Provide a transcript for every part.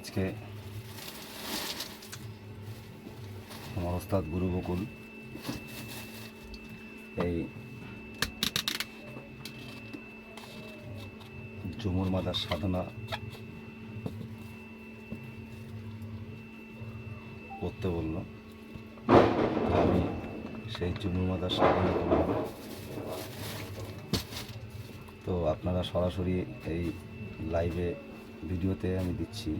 আজকে আমার ওস্তাদ গুরু বকুল এই ঝুমুর মাদার সাধনা করতে বলল। আমি সেই ঝুমুর মাদার সাধনা করলাম তো আপনারা সরাসরি এই লাইভে ভিডিওতে আমি দিচ্ছি।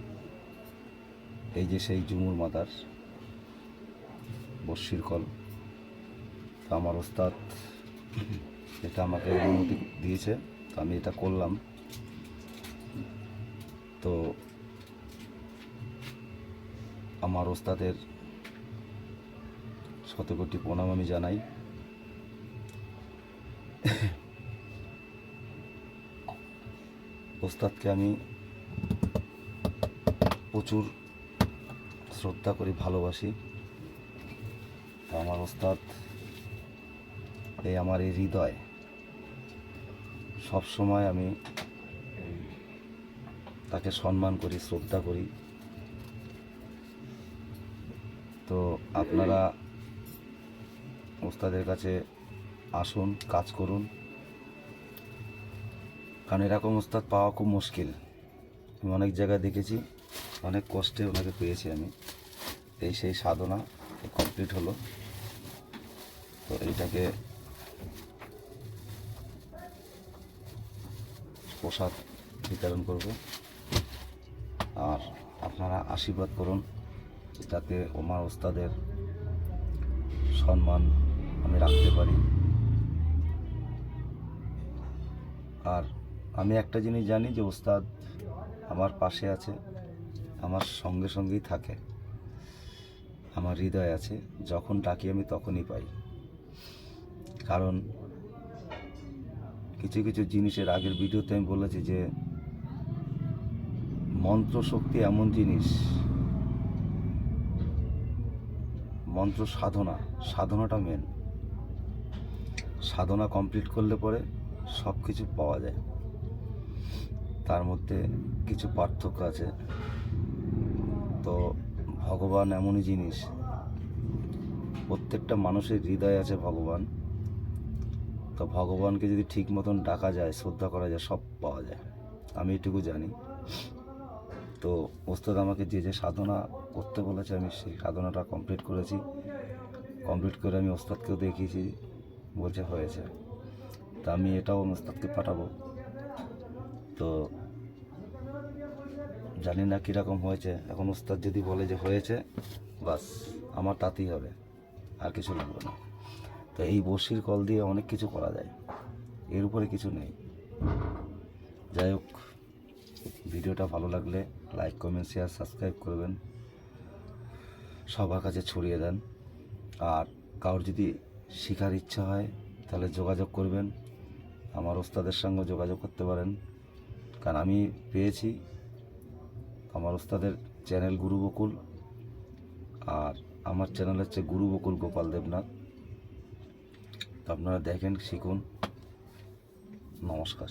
এই যে সেই ঝুমুর মাদার, বর্ষির কল, তো আমার ওস্তাদ এটা আমাকে অনুমতি দিয়েছে, তো আমি এটা করলাম। তো আমার ওস্তাদের শতকোটি প্রণাম আমি জানাই। ওস্তাদকে আমি প্রচুর শ্রদ্ধা করি, ভালোবাসি। আমার ওস্তাদ, এই আমার এই হৃদয় সব সময় আমি তাকে সম্মান করি, শ্রদ্ধা করি। তো আপনারা ওস্তাদের কাছে আসুন, কাজ করুন। কারণ এরকম ওস্তাদ পাওয়া খুব মুশকিল। আমি অনেক জায়গায় দেখেছি। অনেক কষ্টে ওনাকে পেয়েছি আমি। এই সেই সাধনা কমপ্লিট হলো। তো এইটাকে প্রসাদ বিতরণ করব। আর আপনারা আশীর্বাদ করুন, যাতে ওমার ওস্তাদের সম্মান আমি রাখতে পারি। আর আমি একটা জিনিস জানি যে ওস্তাদ আমার পাশে আছে। আমার সঙ্গে সঙ্গেই থাকে। আমার হৃদয় আছে, যখন ডাকি আমি তখনই পাই। কারণ কিছু কিছু জিনিসের আগের ভিডিওতে আমি বলেছি যে মন্ত্র শক্তি এমন জিনিস, মন্ত্র সাধনা, সাধনাটা মেন সাধনা কমপ্লিট করলে পরে সব কিছু পাওয়া যায়। তার মধ্যে কিছু পার্থক্য আছে। তো ভগবান এমনই জিনিস। প্রত্যেকটা মানুষের হৃদয় আছে ভগবান। তো ভগবানকে যদি ঠিক মতন ডাকা যায়, শ্রদ্ধা করা যায়, সব পাওয়া যায়। আমি এটুকু জানি। তো ওস্তাদ আমাকে যে যে সাধনা করতে বলেছে, আমি সেই সাধনাটা কমপ্লিট করেছি। কমপ্লিট করে আমি ওস্তাদকেও দেখিয়েছি, বলছে হয়েছে। তা আমি এটাও ওস্তাদকে পাঠাবো। তো জানি না কীরকম হয়েছে। এখন উস্তাদ যদি বলে যে হয়েছে, বাস আমার তাতেই হবে, আর কিছু লাগবে না। তো এই বড়শির কল দিয়ে অনেক কিছু করা যায়, এর উপরে কিছু নেই। যাই হোক, ভিডিওটা ভালো লাগলে লাইক কমেন্ট শেয়ার সাবস্ক্রাইব করবেন, সবার কাছে ছড়িয়ে দেন। আর কারোর যদি শেখার ইচ্ছা হয়, তাহলে যোগাযোগ করবেন, আমার ওস্তাদের সঙ্গে যোগাযোগ করতে পারেন। কারণ আমি পেয়েছি আমার ওস্তাদের চ্যানেল গুরু বকুল আর আমার চ্যানেল হচ্ছে গুরু বকুল গোপাল দেবনাথ। আপনারা দেখেন, শিখুন। নমস্কার।